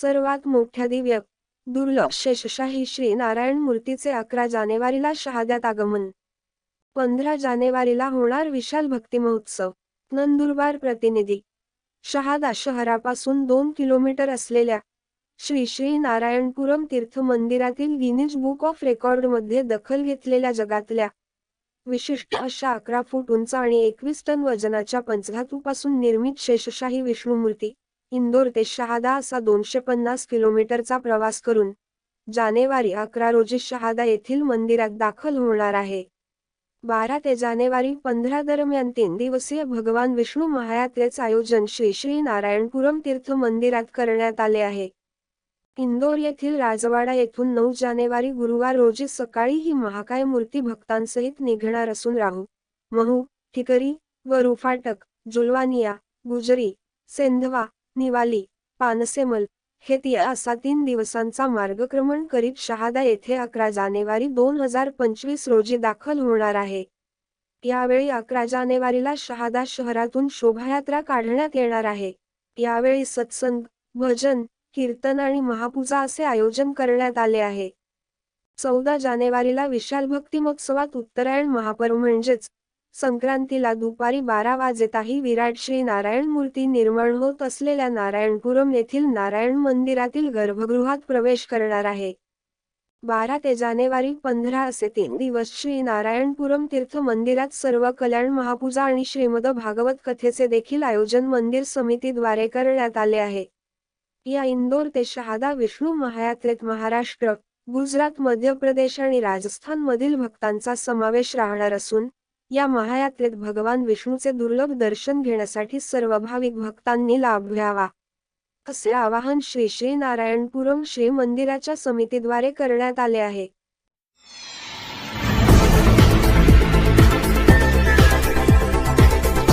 सर्वात मोठ्या दिव्य दुर्लभ शेषशाही श्री नारायण मूर्तीचे अकरा जानेवारीला शहाद्यात आगमन. पंधरा जानेवारीला होणार विशाल भक्ती महोत्सव नंदुरबार प्रतिनिधी. शहादा शहरापासून दोन किलोमीटर असलेल्या श्री श्री नारायणपुरम तीर्थ मंदिरातील गिनीज बुक ऑफ रेकॉर्डमध्ये दखल घेतलेल्या जगातल्या विशिष्ट अशा अकरा फूट उंच आणि एकवीस टन वजनाच्या पंचधातूपासून निर्मित शेषशाही विष्णुमूर्ती इंदोर ते शहादा असा दोनशे पन्नास किलोमीटरचा प्रवास करून जानेवारी अकरा रोजी शहादा येथील मंदिरात दाखल होणार आहे. बारा ते जानेवारी पंधरा दरम्यान तीन दिवसीय भगवान विष्णू महायात्रेच आयोजन श्री श्री नारायणपुरम तीर्थ मंदिरात करण्यात आले आहे. इंदोर येथील राजवाडा येथून नऊ जानेवारी गुरुवार रोजी सकाळी ही महाकाय मूर्ती भक्तांसहित निघणार असून राहू महू ठिकरी व रुफाटक जुलवानिया गुजरी सेंधवा निवाली पानसेमल हे असा तीन दिवसांचा मार्गक्रमण करीत शहादा येथे अकरा जानेवारी दोन हजार पंचवीस रोजी दाखल होणार आहे. यावेळी अकरा जानेवारीला शहादा शहरातून शोभायात्रा काढण्यात येणार आहे. यावेळी सत्संग भजन कीर्तन आणि महापूजा असे आयोजन करण्यात आले आहे. चौदा जानेवारीला विशाल भक्ती महोत्सवात उत्तरायण महापर्व म्हणजेच संक्रांतीला दुपारी बारा वाजेताही विराट श्री नारायण मूर्ती निर्माण होत असलेल्या नारायणपुरम येथील नारायण मंदिरातील गर्भगृहात प्रवेश करणार आहे. बारा ते जानेवारी पंधरा असे तीन दिवस श्री नारायणपुरम तीर्थ मंदिरात सर्व कल्याण महापूजा आणि श्रीमद भागवत कथेचे देखील आयोजन मंदिर समितीद्वारे करण्यात आले आहे. या इंदोर ते शहादा विष्णू महायात्रेत महाराष्ट्र गुजरात मध्य प्रदेश आणि राजस्थान मधील भक्तांचा समावेश राहणार असून या महायात्रेत भगवान विष्णूचे दुर्लभ दर्शन घेण्यासाठी सर्व भाविक भक्तांनी लाभ घ्यावा. असे आवाहन श्री श्री नारायणपुरम श्री मंदिराच्या समितीद्वारे करण्यात आले आहे.